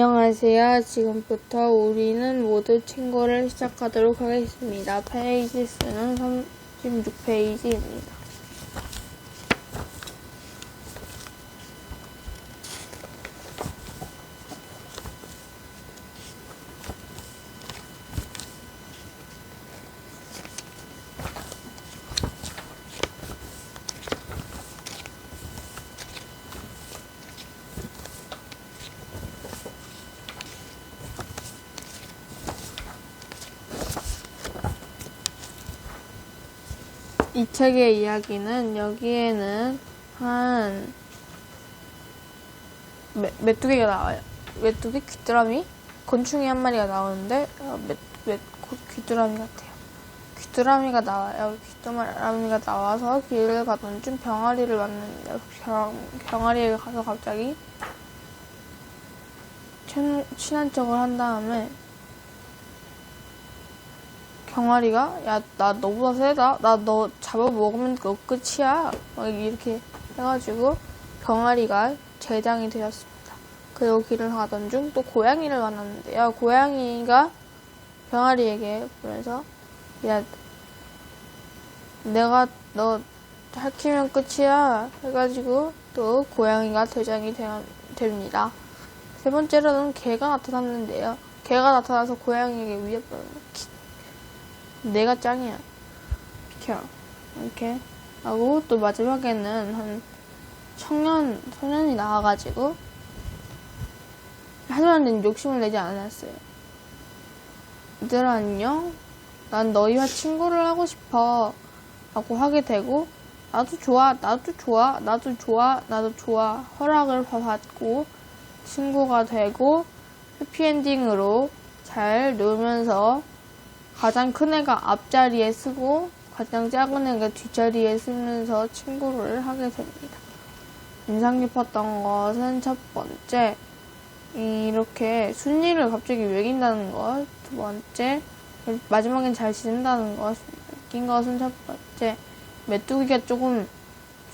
안녕하세요. 지금부터 우리는 모두 친구를 시작하도록 하겠습니다. 페이지 수는 36페이지입니다. 이 책의 이야기는 여기에는 한 메, 메뚜기가 나와요. 메뚜기 귀뚜라미 곤충이 한 마리가 나오는데 어, 귀뚜라미 같아요. 귀뚜라미가 나와요. 귀뚜라미가 나와서 길을 가던 중 병아리를 만났는데 병, 병아리에 가서 갑자기 친, 친한 척을 한 다음에 병아리가? 야 나 너보다 세다. 나 너 잡아먹으면 너 끝이야. 막 이렇게 해가지고 병아리가 제장이 되었습니다. 그리고 길을 가던 중 또 고양이를 만났는데요 고양이가 병아리에게 보면서 야 내가 너 할키면 끝이야. 해가지고 또 고양이가 대장이 되, 됩니다. 세 번째로는 개가 나타났는데요. 개가 나타나서 고양이에게 위협을 내가 짱이야. 비켜. 이렇게 하고 또 마지막에는 한 청년 소년이 나와가지고 하지만 난 욕심을 내지 않았어요. 얘들아 안녕. 난 너희와 친구를 하고 싶어. 라고 하게 되고 나도 좋아, 나도 좋아, 나도 좋아, 나도 좋아. 허락을 받고 친구가 되고 해피엔딩으로 잘 놀면서 가장 큰 애가 앞자리에 쓰고 가장 작은 애가 뒷자리에 쓰면서 친구를 하게 됩니다. 인상 깊었던 것은 첫 번째, 이렇게 순위를 갑자기 매긴다는 것. 두 번째, 마지막엔 잘 지낸다는 것. 웃긴 것은 첫 번째, 메뚜기가 조금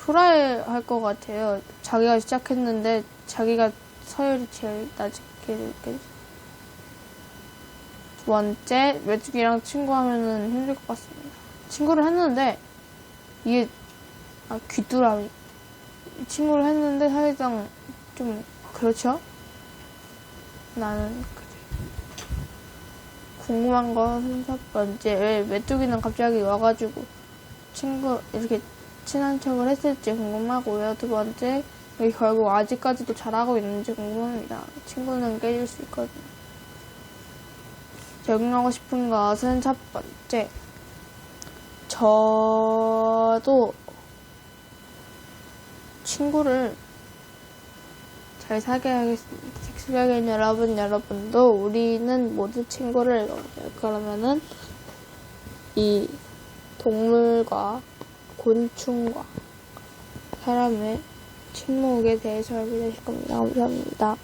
초라해 할것 같아요. 자기가 시작했는데 자기가 서열이 제일 낮게 느껴져. 두 번째, 메뚜기랑 친구하면은 힘들 것 같습니다. 친구를 했는데, 이게, 아, 귀뚜라미. 친구를 했는데 사실상 좀, 그렇죠? 나는, 그래. 궁금한 것은 첫 번째, 왜 메뚜기는 갑자기 와가지고, 친구, 이렇게 친한 척을 했을지 궁금하고요. 두 번째, 왜 결국 아직까지도 잘하고 있는지 궁금합니다. 친구는 깨질 수 있거든요. 적용하고 싶은 것은 첫 번째. 저도 친구를 잘 사귀어야겠습니다. 섹스적인 여러분, 여러분도 우리는 모두 친구를. 그러면은 이 동물과 곤충과 사람의 침묵에 대해서 알게 되실 겁니다. 감사합니다.